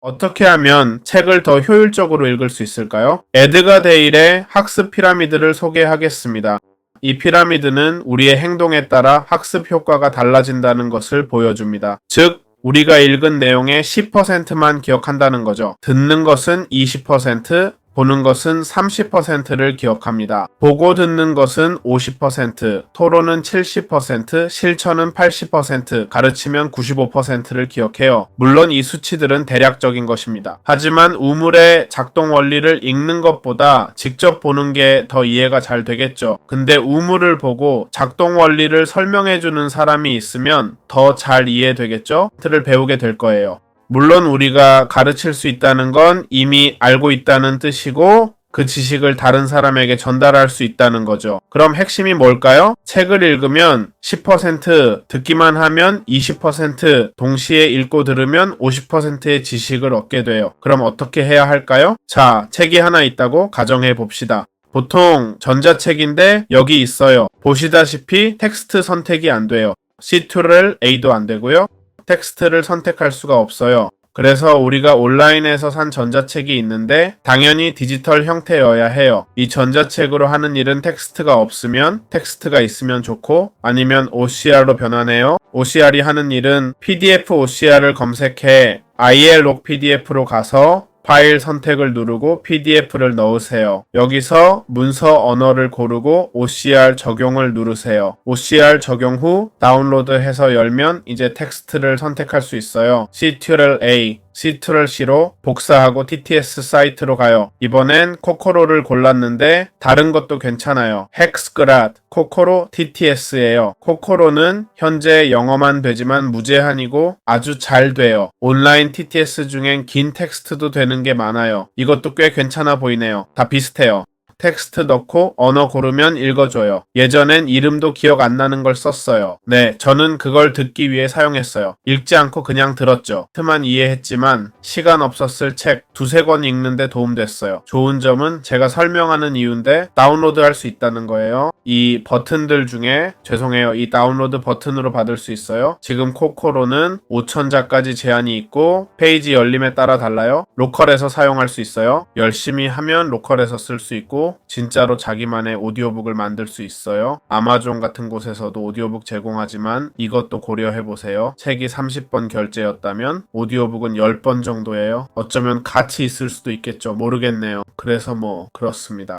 어떻게 하면 책을 더 효율적으로 읽을 수 있을까요? 에드가 데일의 학습 피라미드를 소개하겠습니다. 이 피라미드는 우리의 행동에 따라 학습 효과가 달라진다는 것을 보여줍니다. 즉, 우리가 읽은 내용의 10%만 기억한다는 거죠. 듣는 것은 20%, 보는 것은 30%를 기억합니다. 보고 듣는 것은 50%, 토론은 70%, 실천은 80%, 가르치면 95%를 기억해요. 물론 이 수치들은 대략적인 것입니다. 하지만 우물의 작동 원리를 읽는 것보다 직접 보는 게 더 이해가 잘 되겠죠. 근데 우물을 보고 작동 원리를 설명해주는 사람이 있으면 더 잘 이해되겠죠? 틀을 배우게 될 거예요. 물론 우리가 가르칠 수 있다는 건 이미 알고 있다는 뜻이고 그 지식을 다른 사람에게 전달할 수 있다는 거죠. 그럼 핵심이 뭘까요? 책을 읽으면 10% 듣기만 하면 20% 동시에 읽고 들으면 50%의 지식을 얻게 돼요. 그럼 어떻게 해야 할까요? 자, 책이 하나 있다고 가정해 봅시다. 보통 전자책인데 여기 있어요. 보시다시피 텍스트 선택이 안 돼요. C2를 A도 안 되고요. 텍스트를 선택할 수가 없어요. 그래서 우리가 온라인에서 산 전자책이 있는데 당연히 디지털 형태여야 해요. 이 전자책으로 하는 일은 텍스트가 없으면 텍스트가 있으면 좋고 아니면 OCR로 변환해요. OCR이 하는 일은 PDF OCR을 검색해 ILOC PDF로 가서 파일 선택을 누르고 PDF를 넣으세요. 여기서 문서 언어를 고르고 OCR 적용을 누르세요. OCR 적용 후 다운로드해서 열면 이제 텍스트를 선택할 수 있어요. Ctrl-A, Ctrl-C로 복사하고 TTS 사이트로 가요. 이번엔 코코로를 골랐는데 다른 것도 괜찮아요. 헥스그랏, 코코로 TTS예요. 코코로는 현재 영어만 되지만 무제한이고 아주 잘 돼요. 온라인 TTS 중엔 긴 텍스트도 되는 게 많아요. 이것도 꽤 괜찮아 보이네요. 다 비슷해요. 텍스트 넣고 언어 고르면 읽어줘요. 예전엔 이름도 기억 안 나는 걸 썼어요. 네, 저는 그걸 듣기 위해 사용했어요. 읽지 않고 그냥 들었죠. 트만 이해했지만 시간 없었을 책 두세 권 읽는데 도움됐어요. 좋은 점은 제가 설명하는 이유인데 다운로드 할 수 있다는 거예요. 이 버튼들 중에 죄송해요. 이 다운로드 버튼으로 받을 수 있어요. 지금 코코로는 5천자까지 제한이 있고 페이지 열림에 따라 달라요. 로컬에서 사용할 수 있어요. 열심히 하면 로컬에서 쓸 수 있고 진짜로 자기만의 오디오북을 만들 수 있어요. 아마존 같은 곳에서도 오디오북 제공하지만 이것도 고려해 보세요. 책이 30번 결제였다면 오디오북은 10번 정도예요. 어쩌면 같이 있을 수도 있겠죠. 모르겠네요. 그래서 뭐 그렇습니다.